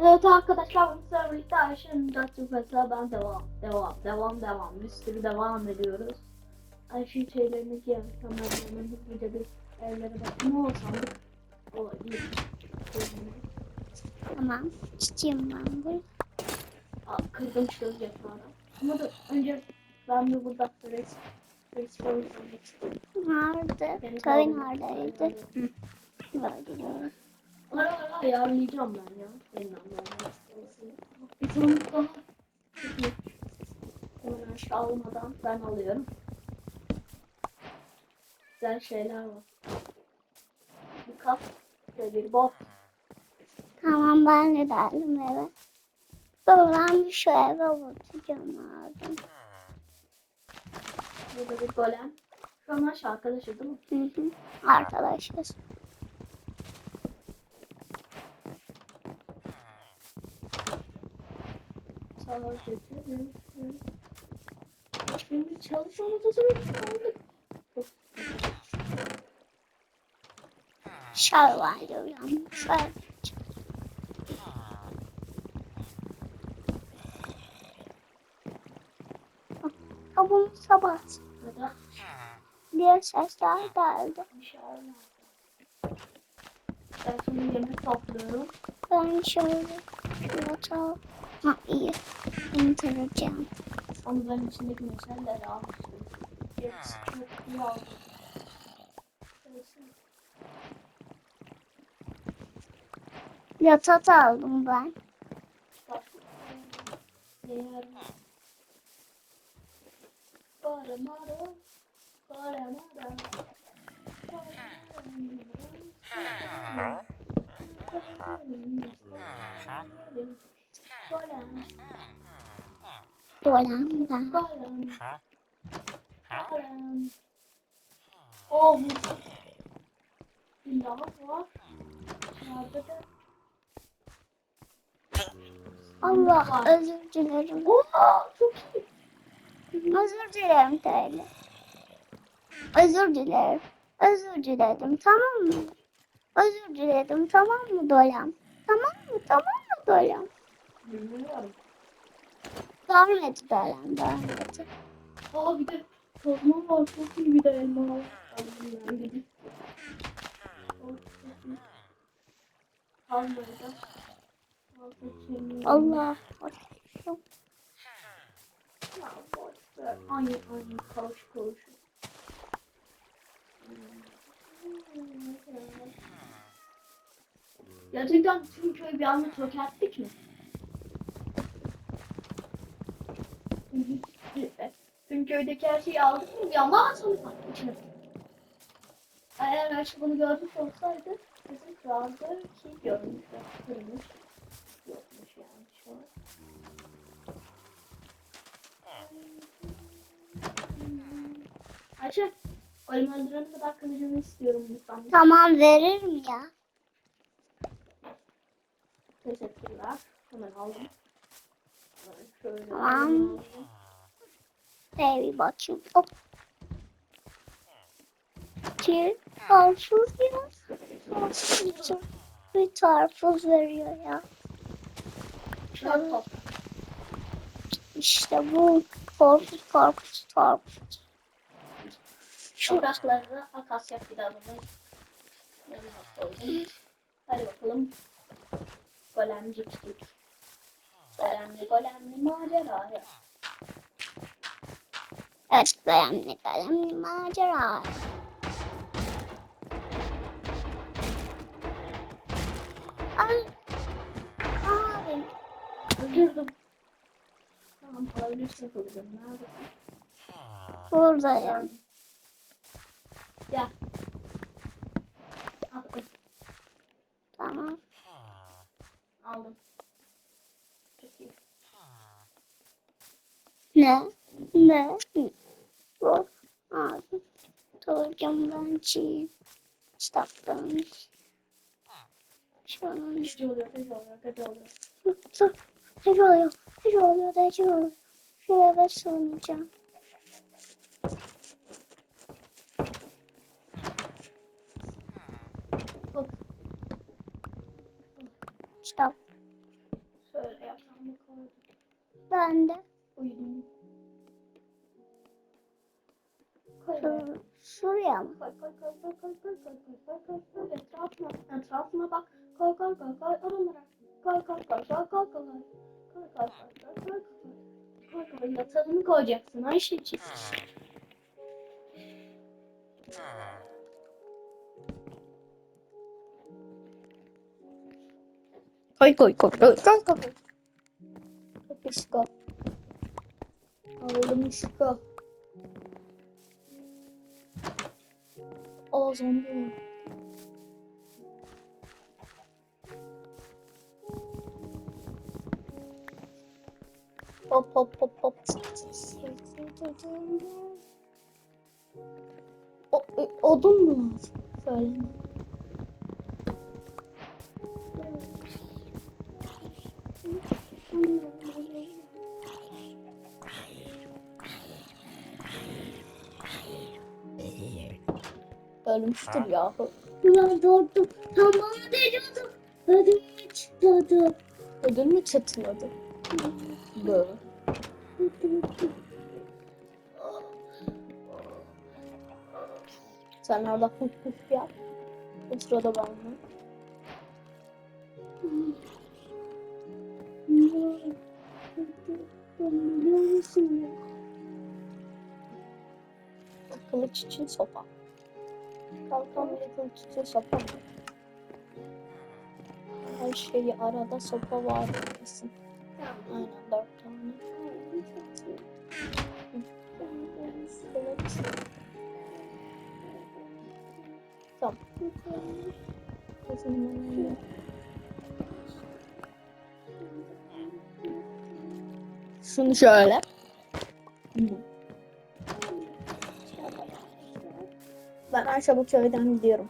Evet arkadaşlar sefer birlikte Ayşe'nin Dr. Mesela ben devam, devam, devam, devam. Bir sürü devam ediyoruz. Ayşe'nin şeylerini giyelim. Hemen hızlıca bir evlere. Ne olsam o iyi. Tamam. Çiçeğim ben de. Aa, Kırdım çöz yatağına. Ama da önce ben bir burada res, res oynamak istiyorum. Nerede? Köyün oradaydı. Hı. Böyle. Ara ara ayarlayacağım ben ya. Senin anlayacağın Bir sorumuz daha. Hemen aşağı almadan ben alıyorum. Güzel şeyler var. Bir kap ve bir bot. Tamam ben de geldim eve. Bir şu eve bakacağım abi. Burada bir golem. Şu an aşağı arkadaşı değil mi? Hı hı. Arkadaşlar. Sağ ol götürün. Şimdi kaldık. Şal var diyorum. Şöyle. Kabım sabah Burada diye sesler geldi. Ben şimdi yemek topluyorum. Ben şöyle yatağa... Ha iyi. İndireceğim. Ben içindeki meşalleri almıştım. Gerisi çok iyi aldım. Yatak aldım ben. tatlı. Yer. Bara mara. Bara mara. Golem. Oh, bir lav var. Allah özür dilerim. Oha, çok iyi. Özür dilerim teyze. Özür dilerim. Özür diledim tamam mı? Özür diledim tamam mı Dolan? Tamam mı? Tamam mı Dolan? Bilmiyorum. Görmedi Dolan görmedi. Aa bir de tozma var. Çok iyi bir de elma var. Allah. Ya boş ver. Aynı aynı kavuş kavuş. Gerçekten tüm köyü bir anda çökerttik mi? Tüm köydeki her şeyi aldık mı? Sattık içine. Eğer Ayşe bunu görmüş olsaydı bizim anda şey görmüş. Kırmış. Yokmuş yani şu an. Ayşe, ölüm öldürene kadar kılıcını istiyorum lütfen. Tamam verir mi ya? Teşekkürler. Hemen aldım. Şöyle Tamam. aldım. Baby bakayım. Hop. Bir karpuz ya. Karpuz. Bir karpuz veriyor ya. Şöyle. İşte bu karpuz karpuz karpuz. Şu Yaprakları akasya fidanını. Hadi bakalım. Golemciktik. Golemli golemli maceraya. evet kalemli kalemli macera. Ay. Abi. Öldürdüm. Tamam alabilirsin kılıcım. Nerede? Buradayım. Gel. Tamam. Aldım. Ne? Ne? Bu abi. Torcamdan çiğ. Staflamış. Şu an. Hece oluyor, hece oluyor, hece oluyor. Hece oluyor, hece oluyor, hece oluyor. Şuraya ben soracağım. Stop. Şöyle yapalım. Ben de. Koy. Şur- Şuraya mı? Koy koy koy koy koy koy koy koy koy koy koy etrafına etrafına bak koy koy koy koy oralara koy koy koy koy koy koy koy koy koy koy koy koy koy koy koy yatağını koyacaksın Ayşeciğim. Koy koy koy koy koy koy. Kapışka. Ağlamışka. Aa zombi var. Hop hop hop hop. O, odun mu lazım? Söyle. olmuştur ya. Ulan doğdum. Tam bana deliyordum. Ödümü çıtladı. Ödümü çıtladı. Böyle. Sen orada puf puf yap. O sırada ben de. Kılıç için sopa. Kalkan ve kılıç için sopa? Her şeyi arada sopa var desin. Aynen dört tane. Kılıç. Tamam. Kızım. Şunu şöyle. Ben Ayşe bu köyden gidiyorum.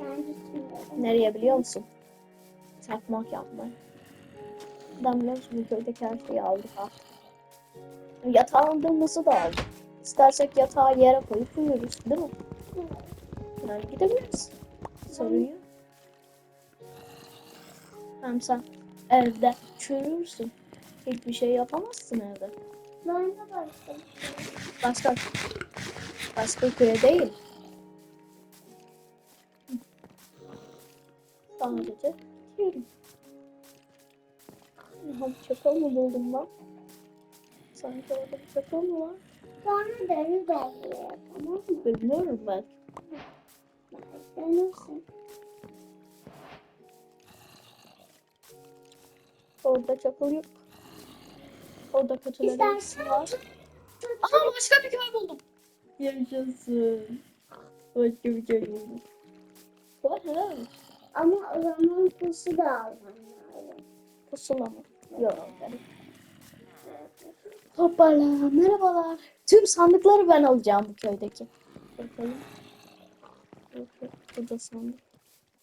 Ben gitmiyorum. Nereye biliyor musun? Çakmak yapmaya. Ben biliyor musun bu köydeki her şeyi aldık artık. Yatağı aldığımızı da aldık. İstersek yatağı yere koyup uyuruz değil mi? Yani gidebiliriz. Sorun yok. Hem sen evde çürürsün. Hiçbir şey yapamazsın evde. Ben de başladım. Başka başka köye değil. Sadece diyorum. Ya bir çakal mı buldum ben? Sanki orada bir çakal mı var? Sonra deri doluyor. Tamam mı? Bilmiyorum ben. Denirsin. Orada çakal yok. Orada İstersen var. Aha başka bir köy buldum. Yaşasın. Başka bir köy buldum. Var olsun. Ama o zaman pusu da alman lazım. Pusula mı? Yok. Hoppala merhabalar. Tüm sandıkları ben alacağım bu köydeki. Bakalım. Bu da sandık.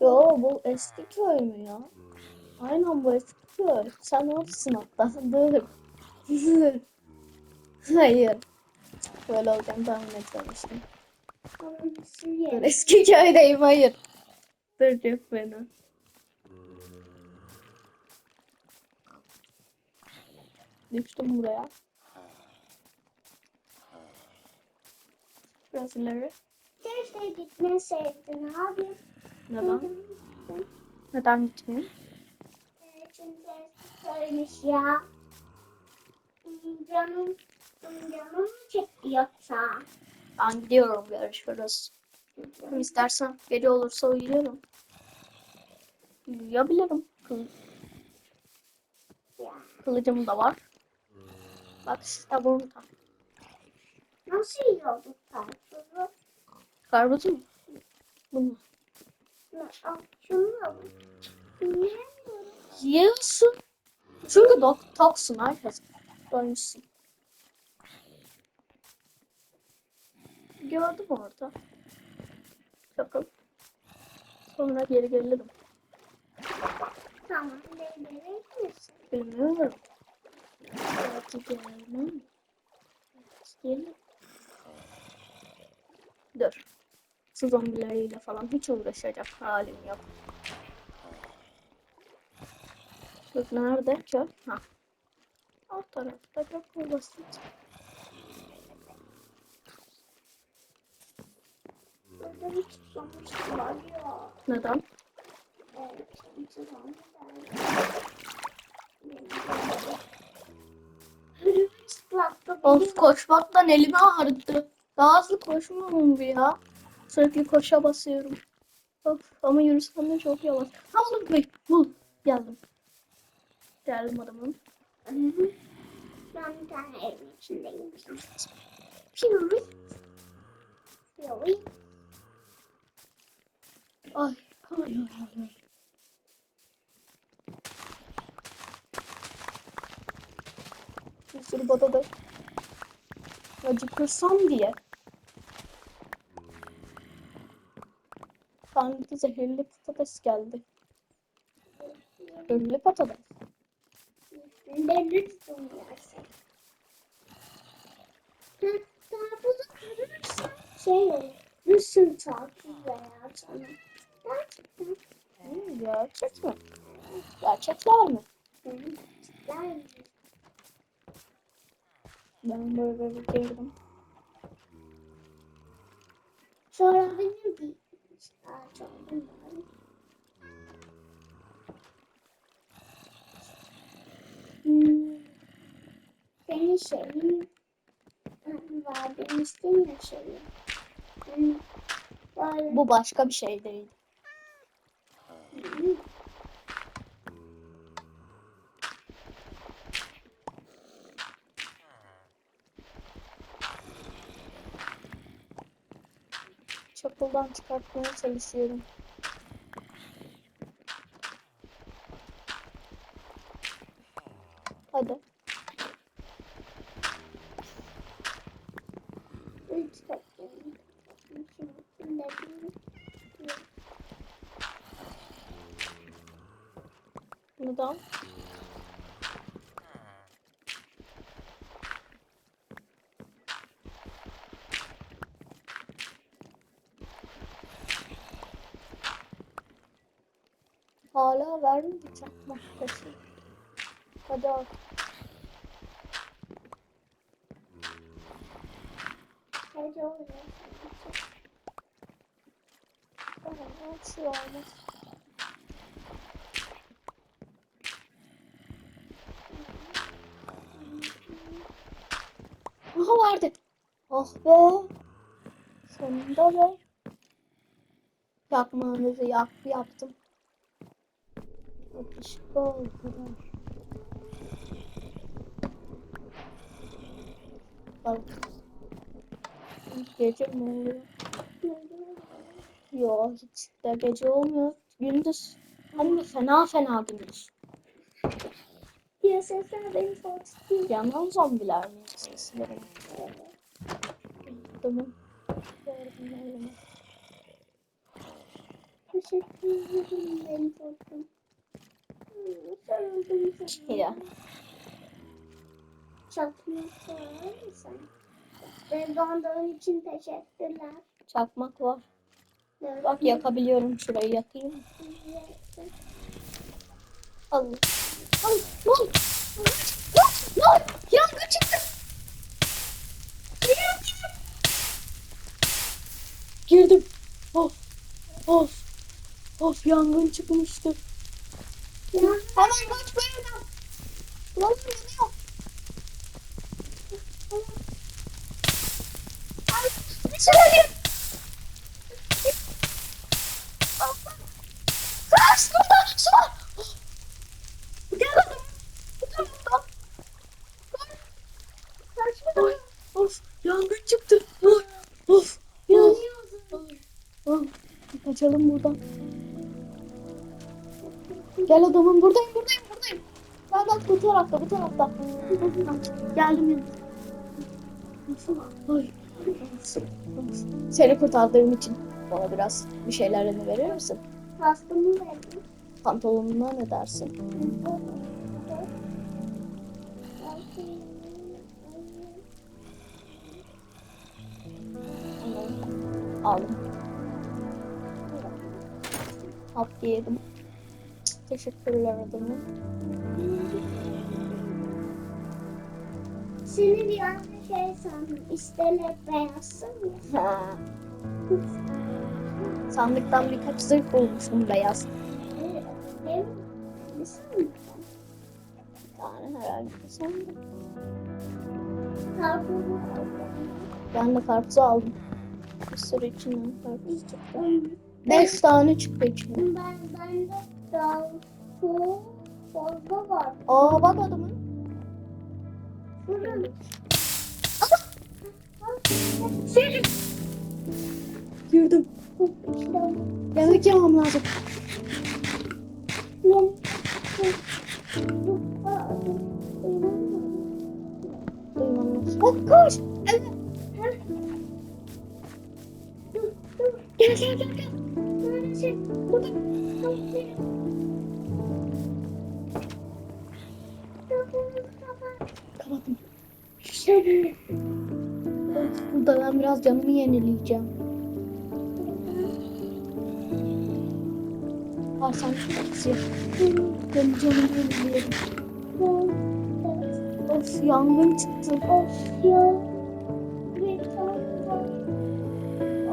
Yo bu eski köy mü ya? Aynen bu eski köy. Sen oradasın hatta. Dur. Hayır. Böyle olacağını tahmin etmemiştim. Eski köydeyim hayır. Çok fena. Düştüm buraya. Biraz ileri. Keşke gitmeseydin abi. Neden? Neden gitmeyeyim? Çünkü söylemiş ya. Canım, canım çekti yoksa. Ben gidiyorum görüşürüz. İstersen gece olursa uyuyorum. Uyuyabilirim. Kıl, kılıcım da var. Bak işte burada. Nasıl yiyorduk karpuzu? Karpuz mu? Bunu. Şunu. Yiyorsun. Çünkü dok toksun herkes. Doymuşsun. Gördüm orada. Çakıl. Sonra geri gelirim. Tamam, verir misin? Bilmiyorum. Belki gelmem. Gelirim. Dur. Su zombileriyle falan hiç uğraşacak halim yok. Bak nerede köy? Ha. Ah. tarafta çok basit? Burada bir sonuç var ya. Neden? Evet. Islattı Of koşmaktan elimi ağrıttı. Daha hızlı koşmamam bu ya. Sürekli koşa basıyorum. Of ama yürüsem de çok yavaş. Ha buldum bey. Bul. Geldim. Geldim adamım. Ben bir tane evin içindeyim. Fury. Fury. Ay. Ay ay ay. Bir sürü patates. Acıkırsam diye. Sanki zehirli patates geldi. Zehirli patates. Lütfen yersin. Hatta bunu kırırsan şey olur. Lütfen takip veya sana. Hmm, gerçek mi? Gerçekler mi? Ben böyle bir girdim. Sonra benim bir ağaç oldum. Senin şeyin var, benim istemiyorum şeyi. Bu başka bir şey değil. Hmm. Çapıldan çıkartmaya çalışıyorum. Hadi. Üç katlı. Şimdi bir- Neden? Hala vermedi çakmak taşı. Hadi al. Hadi oğlum. Tamam, al şu olmaz. Aha verdi. Oh be. Sonunda be. Yakmanızı yak, yaptım. Yakışıklı oldular. Bak. Gece mi oluyor? Yok hiç de gece olmuyor. Gündüz. Hem de fena fena gündüz. Diye sesler beni korkutuyor. Yanan zombiler mi sesleri? Tamam. Teşekkür ederim beni korktum. Sorar mısın? Beni dondurun için teşekkürler. Çakmak var. Bak yakabiliyorum şurayı yakayım. mı? Al. Al. Lan. Lan. Lan. Yangın çıktı. Girdim. Of. Of. Of yangın çıkmıştı. Hemen kaç bu evden. Lan yanıyor. Ay, bir şey of yangın çıktı. Of. Of. Ay. Kaçalım buradan. Gel adamım buradayım buradayım buradayım. Gel bak bu tarafta bu tarafta. Geldim yanına. Ay. Seni kurtardığım için bana biraz bir şeylerini verir misin? Hastamı verdim. Pantolonuna ne dersin? Aldım. Hap yedim. Teşekkürler adamım. seni bir anda şey sandım. İstelek beyazsın ya. Ha. Sandıktan birkaç zırh bulmuşum beyaz. Evet, herhalde sandım. Karpuzu aldım. Ben de karpuzu aldım. Bir sürü içinden karpuz çıktı. Beş tane çıktı içinden. Ben, ben de çok fazla var. Aa bak adamın. Şurada. Girdim. İşte Yemek yemem lazım. Oh, koş. Evet. Gel gel gel gel. Burada. Burada ben biraz canımı yenileyeceğim. Al sen şu Ben canımı yenileyeceğim. Of yangın çıktı.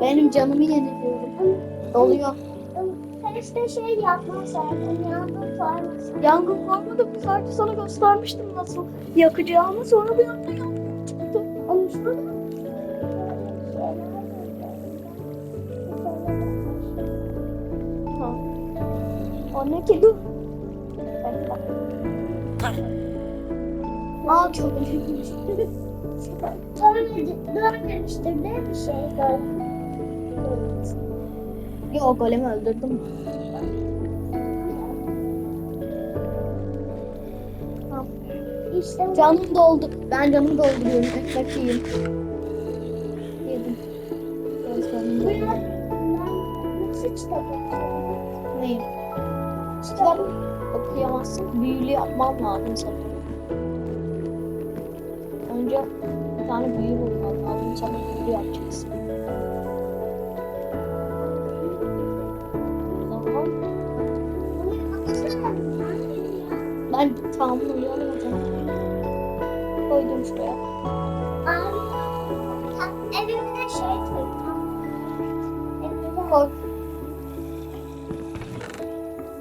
Benim canımı yeniliyorum. Doluyor. Keşke şey yapmasaydın, yangın sarmasaydın. Yangın kalmadı. Bir sadece sana göstermiştim nasıl yakacağımı. Sonra bir anda yangın O ne ki? Dur. Aa çok üzülmüş. Görmemiştir değil mi şey? Yok golemi öldürdüm. İşte. Canım doldu. Ben canımı dolduruyorum. Ekmek yiyeyim. Yedim. Biraz canım? Neyim? Kitap okuyamazsın. Büyülü yapmam lazım sanırım. Önce bir tane büyü bulmam lazım. Sonra büyülü yapacaksın. Ben tamam uyuyamadım. Koydum şuraya. Evimde şey Koy.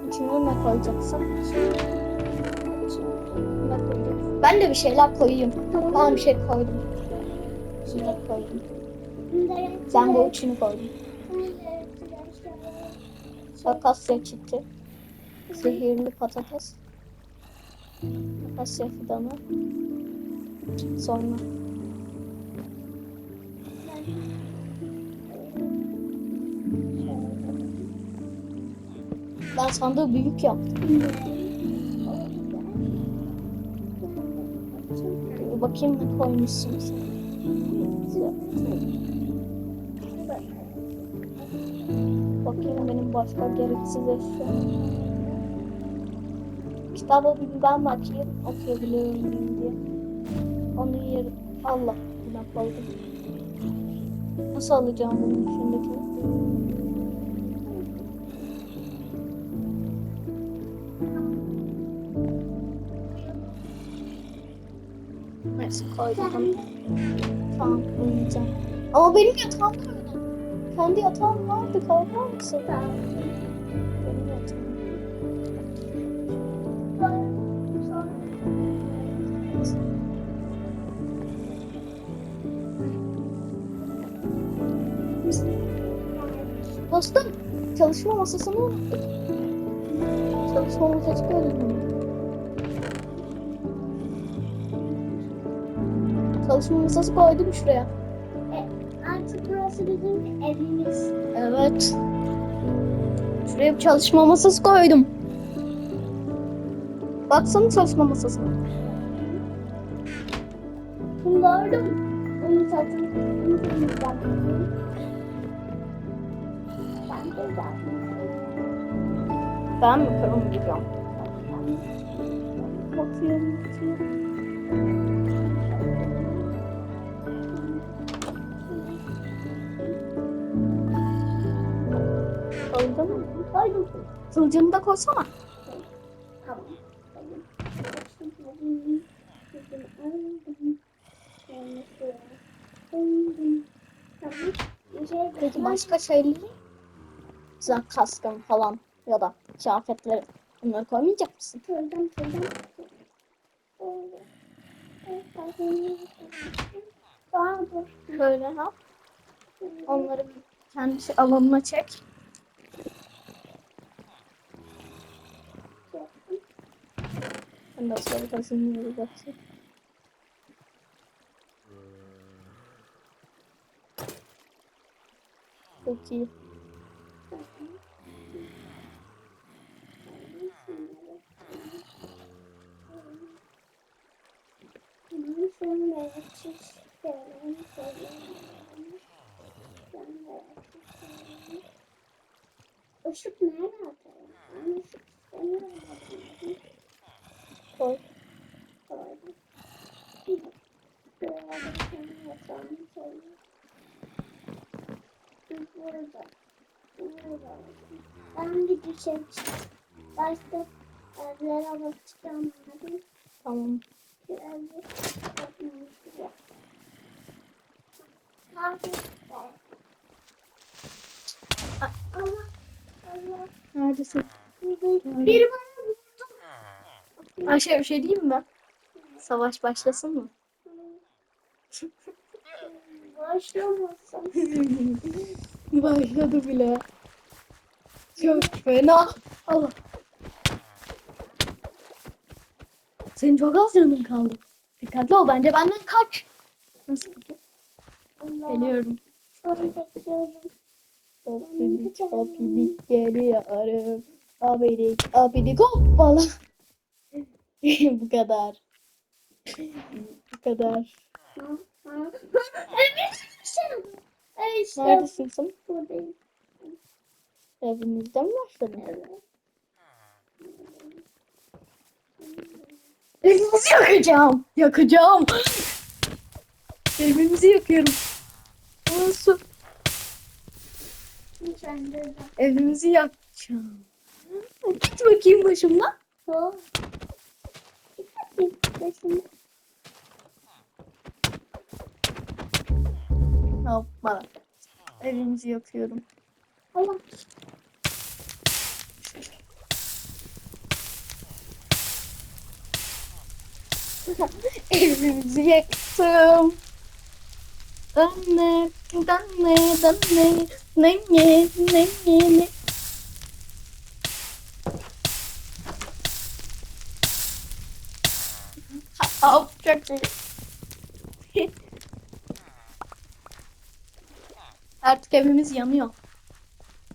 İçine ne koyacaksın? Ben de bir şeyler koyayım. Tamam bir şey koydum. Bir şeyler koydum. Ben bu üçünü koydum. Akasya çiti. Zehirli patates. Akasya fidanı. Sonra. Ben sandığı büyük yaptım. Bakayım ne koymuşsun sen. Bakayım benim başka gereksiz eşya. Kitaba bir ben bakayım okuyabiliyor muyum diye. Onu yer Allah bir koydum. Nasıl alacağım bunun içindekini? Neyse koydum. Tamam uyuyacağım. Ama benim yatağım nerede? Kendi yatağım vardı kalkar mısın? Benim çalışma masasını unuttum. Çalışma masası koydum. Çalışma masası koydum şuraya. Artık burası bizim evimiz. Evet. Şuraya bir çalışma masası koydum. Baksana çalışma masasına. Bunu gördüm. Onun satın. Bunu temizledim. Ben kırım gidiyorum? Bakıyorum, bakıyorum. Koydun mu? Koydum. Kılıcını da koysana. Tamam. Koydum. Peki başka şeyleri? Sen kaskın falan ya da kıyafetleri bunları koymayacak mısın? Koydum, koydum. Şöyle yap. Onları bir kendi şey- alanına çek. De sonra kazanıyorum bakayım. Çok iyi. Işık nerede atıyor? Ben ışık istemiyorum. Koy. Koydum. Böyle senin yatağını koyuyorum. Burada. Burada. Ben bir dışarı çıkayım. Başka evlere bakacağım. Tamam. Bir evde bakmamız güzel. Hadi. Allah. Allah. Neredesin? Biri bana Ayşe bir şey diyeyim mi? Savaş başlasın mı? Başlamasın. Başladı bile. Çok fena. Allah. Senin çok az canın kaldı. Dikkatli ol bence benden kaç. Nasıl? Geliyorum. Abidik abidik geliyorum. Abidik abidik hoppala. Bu kadar. Bu kadar. Evet. Neredesin sen? Buradayım. Evinizden mi başladın? Evet. Evimizi yakacağım. Yakacağım. Evimizi yakıyorum. Nasıl? Evimizi yakacağım. Git bakayım başımdan. Hoppa. Evimizi yakıyorum. Allah. Evimizi yaktım. Anne, anne, anne, ne ne ne çok iyi. Artık evimiz yanıyor.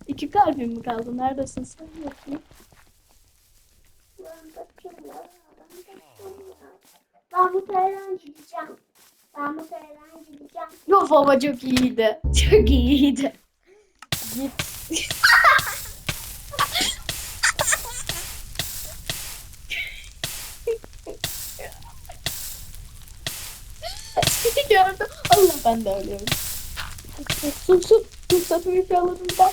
İki kalbim mi kaldı? Neredesin sen? Bakayım. Ben bu köyden gideceğim. Ben bu köyden gideceğim. Yok baba çok iyiydi. Çok iyiydi. Git. Gördüm. Allah ben de ölüyorum. Su su. Su satın eşyalarından.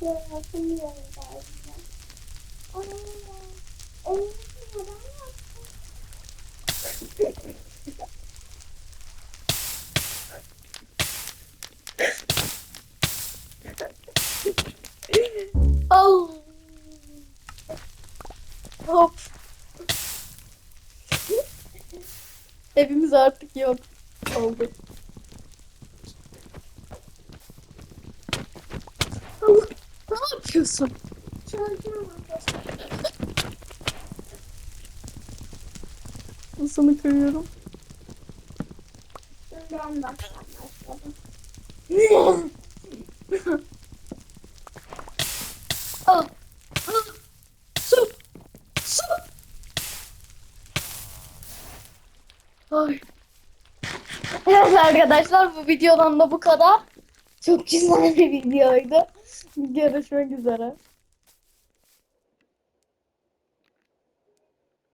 Yarasın yerinde. Aa, Hop. Evimiz artık yok. Oldu. Allah. Ne yapıyorsun? Çocuğum Sana kıyıyorum. Ben başladım. arkadaşlar bu videodan da bu kadar. Çok güzel bir videoydu. Görüşmek üzere.